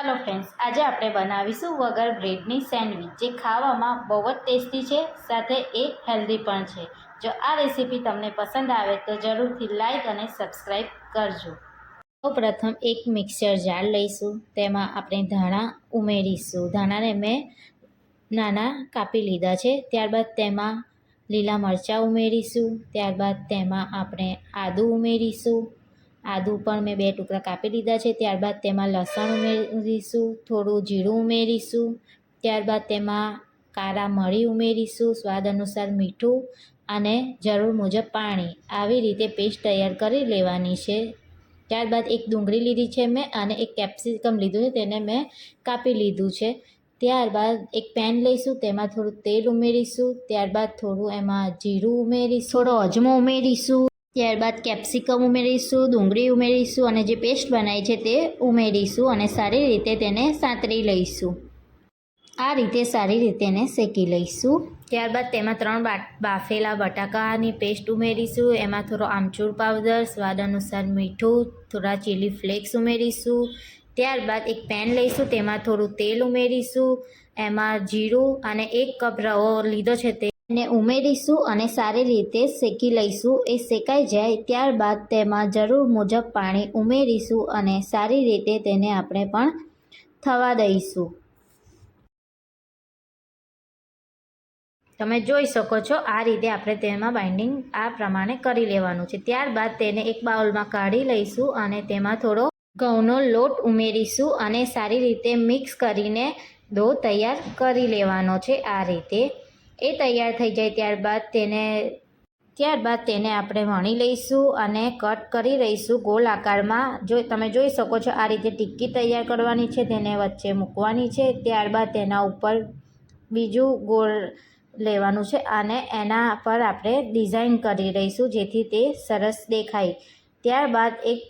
હાલો friends આજે આપણે બનાવીશું વગર બ્રેડની સેન્ડવિચ, જે ખાવામાં બહુ જ ટેસ્ટી છે, સાથે એ હેલ્ધી પણ છે. જો આ રેસીપી તમને પસંદ આવે તો જરૂરથી લાઈક અને સબસ્ક્રાઈબ કરજો. પ્રથમ એક મિક્સર જાર લઈશું, તેમાં આપણે ધાણા ઉમેરીશું. ધાણાને મેં નાના કાપી લીધા છે, ત્યારબાદ તેમાં લીલા મરચાં ઉમેરીશું, ત્યારબાદ તેમાં આપણે આદું ઉમેરીશું. આદું પણ મેં બે ટુકડા કાપી લીધા છે. ત્યારબાદ તેમાં લસણ ઉમેરીશું, થોડું જીરું ઉમેરીશું, ત્યારબાદ તેમાં કાળા મરી ઉમેરીશું, સ્વાદ અનુસાર મીઠું અને જરૂર મુજબ પાણી. આવી રીતે પેસ્ટ તૈયાર કરી લેવાની છે. ત્યારબાદ એક ડુંગળી લીધી છે મેં અને એક કેપ્સિકમ લીધું છે, તેને મેં કાપી લીધું છે. ત્યારબાદ એક પેન લઈશું, તેમાં થોડું તેલ ઉમેરીશું, ત્યારબાદ થોડું એમાં જીરું ઉમેરીશું, થોડો અજમો ઉમેરીશું. ત્યારબાદ કેપ્સિકમ ઉમેરીશું, ડુંગળી ઉમેરીશું અને જે પેસ્ટ બનાવી છે તે ઉમેરીશું અને સારી રીતે તેને સાંતળી લઈશું. આ રીતે સારી રીતે એને શેકી લઈશું. ત્યારબાદ તેમાં ત્રણ બાફેલા બટાકાની પેસ્ટ ઉમેરીશું, એમાં થોડો આમચૂર પાવડર, સ્વાદ અનુસાર મીઠું, થોડા ચીલી ફ્લેક્સ ઉમેરીશું. ત્યારબાદ એક પેન લઈશું, તેમાં થોડું તેલ ઉમેરીશું. એમાં જીરું અને એક કપ રવો લીધો છે તે ને ઉમેરીશું અને સારી રીતે શેકી લઈશું. એ શેકાઈ જાય ત્યારબાદ તેમાં જરૂર મુજબ પાણી ઉમેરીશું અને સારી રીતે તેને આપણે પણ થવા દઈશું. તમે જોઈ શકો છો, આ રીતે આપણે તેમાં બાઇન્ડિંગ આ પ્રમાણે કરી લેવાનું છે. ત્યારબાદ તેને એક બાઉલમાં કાઢી લઈશું અને તેમાં થોડો ઘઉંનો લોટ ઉમેરીશું અને સારી રીતે મિક્સ કરીને દો તૈયાર કરી લેવાનો છે આ રીતે. એ તૈયાર થઈ જાય ત્યારબાદ તેને ત્યારબાદ તેને આપણે વણી લઈશું અને કટ કરી રહીશું ગોળ આકારમાં. જો તમે જોઈ શકો છો આ રીતે ટિક્કી તૈયાર કરવાની છે, તેને વચ્ચે મૂકવાની છે. ત્યારબાદ તેના ઉપર બીજું ગોળ લેવાનું છે અને એના પર આપણે ડિઝાઇન કરી રહીશું જેથી તે સરસ દેખાય. ત્યારબાદ એક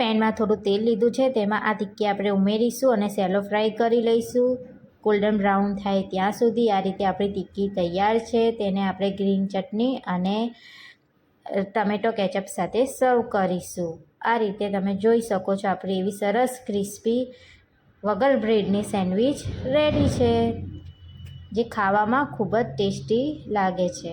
પેનમાં થોડું તેલ લીધું છે, તેમાં આ ટિક્કી આપણે ઉમેરીશું અને સેલો ફ્રાય કરી લઈશું. ગોલ્ડન બ્રાઉન થાય ત્યાં સુધી આ રીતે આપણી ટિક્કી તૈયાર છે. તેને આપણે ગ્રીન ચટણી અને ટમેટો કેચઅપ સાથે સર્વ કરીશું. આ રીતે તમે જોઈ શકો છો આપણી એવી સરસ ક્રિસ્પી વગર બ્રેડની સેન્ડવિચ રેડી છે, જે ખાવામાં ખૂબ જ ટેસ્ટી લાગે છે.